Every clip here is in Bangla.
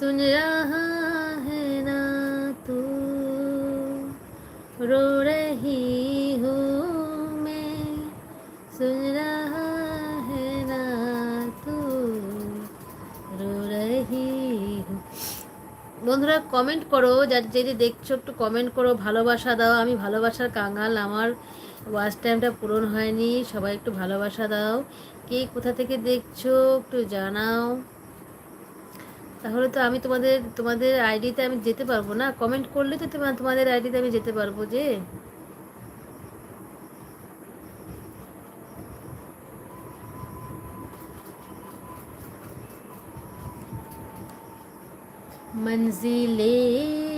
सुन रहा है ना तू रो रही हूँ मैं सुन रहा है ना तू रो रही हूँ বন্ধুরা কমেন্ট করো যার যদি দেখছো একটু কমেন্ট করো ভালোবাসা দাও আমি ভালোবাসার কাঙাল আমার ওয়াচ টাইমটা পূরণ হয়নি সবাই একটু ভালোবাসা দাও কে কোথা থেকে দেখছো একটু জানাও তাহলে তো আমি তোমাদের তোমাদের আইডিতে আমি যেতে পারবো না কমেন্ট করলে তো তোমার তোমাদের আইডিতে আমি যেতে পারবো যে मंजिलें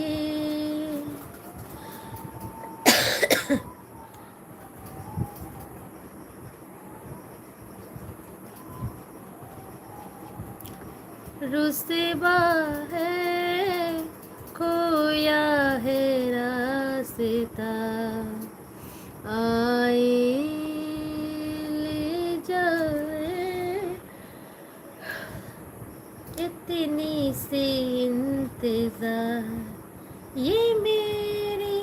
रुसवा है खोया है रास्ता आए ले जाए इतनी सी इंतजार ये मेरी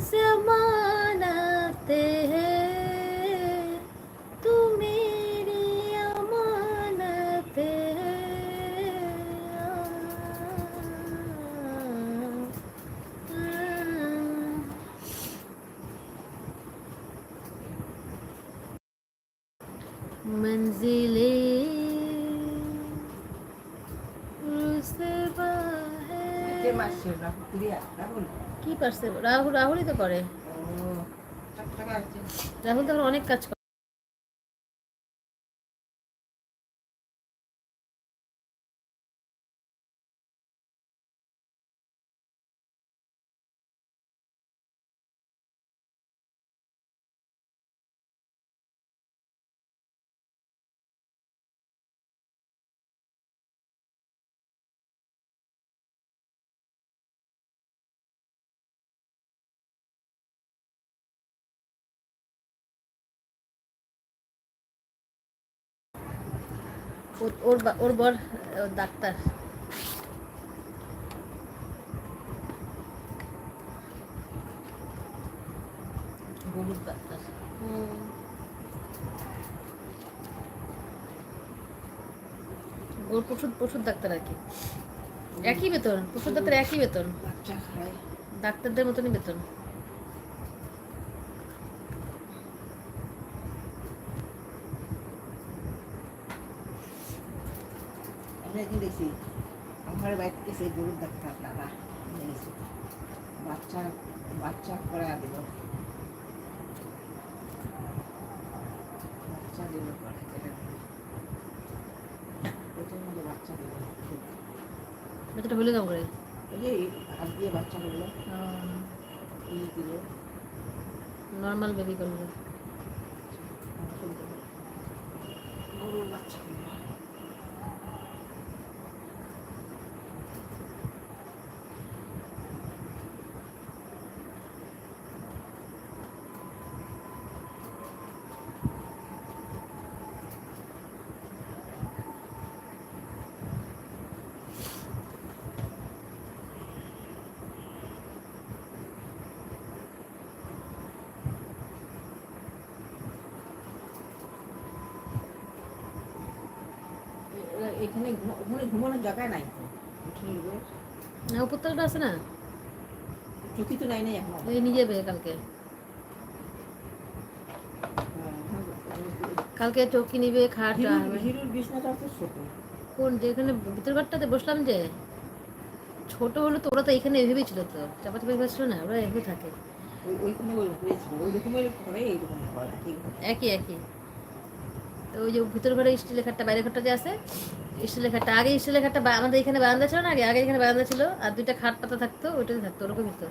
जमानत मंजिलें रुसवा কে है মারছে রাহুল প্রিয়া রাহুল কি পারছে রাহুল রাহুলই তো করে ও চার টাকা আছে রাহুল তো এখন অনেক কাজ করে ওর ওর বর ডাক্তার। গরুর ডাক্তার। পশুর পশুর ডাক্তার আর কি। একই বেতন পশুর ডাক্তার একই বেতন। ডাক্তারদের মতনই বেতন। আমি একদিন দেখছি আমার বাড়িতে সেই গরুর ডাক্তার দাদা দেখছি বাচ্চা বাচ্চা করে দিল। বাচ্চা দিল বাচ্চা দিল। হলে কাম করে। হাত দিয়ে বাচ্চা করল এই দিল। নর্মাল বেবি করবে গরুর বাচ্চা এখানে ওখানে ঘুমানোর নাই। না উপরতলাটা আছে না? চুকি তো নাই নাই এখন। এই কালকে। কালকে চৌকি নিবে খাট। হিরোর বিছনাটা তো ছোট। কোন যেখানে ভিতর ঘরটাতে বসলাম যে ছোট হলো তো ওরা তো এখানে এভাবেই ছিল তো। চাপা চাপা ছিল না ওরা এভাবে থাকে। ওইখানে ওই ওই একই একই। তো ওই যে ভিতর ঘরে স্টিলের খাটটা, বাইরের ঘরটা যে আছে, স্টিলের খাটটা, আগে স্টিলের খাটটা আমাদের এখানে বারান্দা ছিল না আগে? আগে এখানে বারান্দা ছিল আর দুইটা খাট পাতা থাকতো, ওইটাতে থাকতো ওরকম তো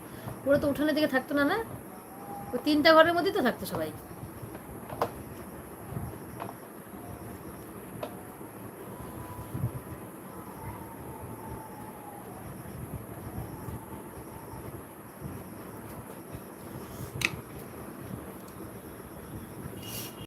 ওরা তো উঠানের দিকে থাকতো না না? ওই তিনটা ঘরের মধ্যেই তো থাকতো সবাই।